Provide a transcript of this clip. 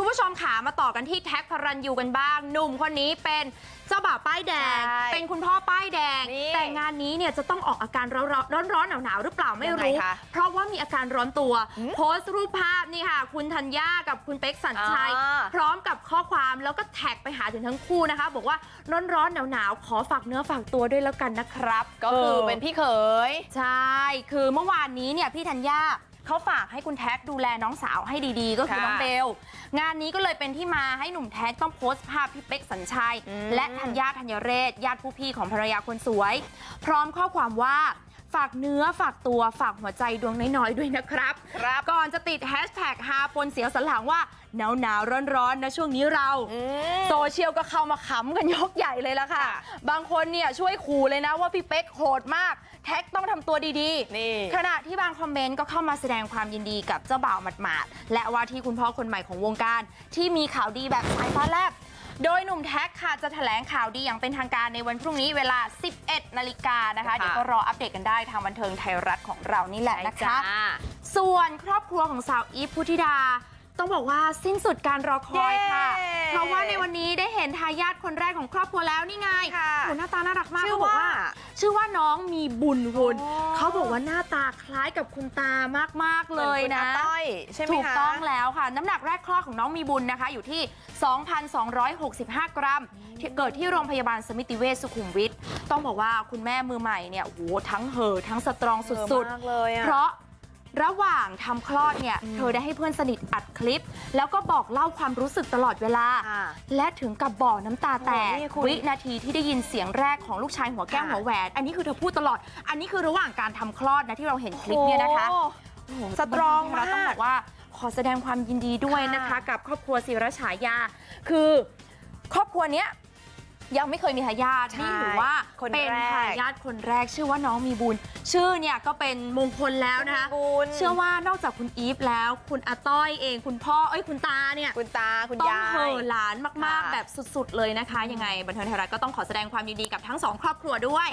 คุณผู้ชมขามาต่อกันที่แท็กพระรันยูกันบ้าง หนุ่มคนนี้เป็นเจ้าบ่าวป้ายแดงใช่เป็นคุณพ่อป้ายแดงนี่แต่งานนี้เนี่ยจะต้องออกอาการร้อนร้อนร้อนๆหนาวๆหรือเปล่าไม่ยังไงรู้คะเพราะว่ามีอาการร้อนตัวหืมโพสต์รูปภาพนี่ค่ะ คุณธัญญากับคุณเป๊กสัญชัยอ่าพร้อมกับข้อความแล้วก็แท็กไปหาถึงทั้งคู่นะคะ บอกว่าร้อนร้อนๆหนาวๆขอฝากเนื้อฝากตัวด้วยแล้วกันนะครับ ก็คืออเป็นพี่เขยใช่ คือเมื่อวานนี้เนี่ยพี่ธัญญา เขาฝากให้คุณแท็กดูแลน้องสาวให้ดีๆก็คือค่ะน้องเบลงานนี้ก็เลยเป็นที่มาให้หนุ่มแท็กต้องโพสต์ภาพพี่เป๊กสัญชัยอืมและธัญญาธัญเรศญาติผู้พี่ของภรรยาคนสวยพร้อมข้อความว่า ฝากเนื้อฝากตัวฝากหัวใจดวงน้อยๆด้วยนะครับ ครับก่อนจะติดแฮชแท็กฮาปนเสียวสันหลังว่าหนาวหนาวร้อนร้อนๆนะช่วงนี้เราอืมโซเชียลก็เข้ามาขำกันยกใหญ่เลยละค่ะค่ะ บางคนเนี่ยช่วยขู่เลยนะว่าพี่เป๊กโหดมาก แท็กต้องทำตัวดีๆ นี่ ขณะที่บางคอมเมนต์ก็เข้ามาแสดงความยินดีกับเจ้าบ่าวหมาดๆ และว่าที่คุณพ่อคนใหม่ของวงการ ที่มีข่าวดีแบบสายฟ้าแลบ โดยหนุ่มแท็กค่ะจะแถลงข่าวดีอย่างเป็นทางการในวันพรุ่งนี้เวลา 11 นาฬิกานะคะค่ะเดี๋ยวก็รออัปเดตกันได้ทางบันเทิงไทยรัฐของเรานี่แหละนะคะจ้าส่วนครอบครัวของสาวอีฟพุทธิดา ต้องบอกว่าสิ้นสุดการรอคอยค่ะเย้เพราะว่าในวันนี้ได้เห็นทายาทคนแรกของครอบครัวแล้วนี่ไงค่ะโหหน้าตาน่ารักมากชื่อเขาบอกว่า ชื่อว่าน้องมีบุญคุณอ๋อเขาบอกว่าหน้าตาคล้ายกับคุณตามากๆเลยนะหมือคุณอาต้อยใช่ไหมคะถูกต้องแล้วค่ะ น้ำหนักแรกคลอดของน้องมีบุญนะคะ อยู่ที่ 2,265 กรัมที่เกิดที่โรงพยาบาลสมิติเวชสุขุมวิทต้องบอกว่าคุณแม่มือใหม่เนี่ยโอ้โหทั้งเหอะทั้งสตรองสุดเออมากเลยอะเพราะ ระหว่างทำคลอดเนี่ยอืมเธอได้ให้เพื่อนสนิทอัดคลิป แล้วก็บอกเล่าความรู้สึกตลอดเวลาค่ะและถึงกับบ่อน้ำตาแตกโอ้โหนี่คุณวินาทีที่ได้ยินเสียงแรกของลูกชายหัวแก้วค่ะหัวแหวน อันนี้คือเธอพูดตลอด อันนี้คือระหว่างการทำคลอดนะที่เราเห็นคลิปเนี่ยนะคะโอ้โอ้โหสตรองมากต้องบอกว่าขอแสดงความยินดีด้วยนะคะค่ะกับครอบครัวศิรฉายา คือ ครอบครัวเนี้ย ยังไม่เคยมีทายาทใช่นี่ถือว่าคนเป็นแรกทายาทคนแรกชื่อว่าน้องมีบุญ ชื่อเนี่ยก็เป็นมงคลแล้วนะคะมีบุญเชื่อว่านอกจากคุณอีฟแล้ว คุณอาต้อยเอง คุณพ่อเอ้ยคุณตาเนี่ยคุณตาคุณต้องยายเห่อหลานมากค่ะๆแบบสุดๆเลยนะคะ ยังไงบันเทิงไทยรัฐก็ต้องขอแสดงความยินดีกับทั้งสองครอบครัวด้วย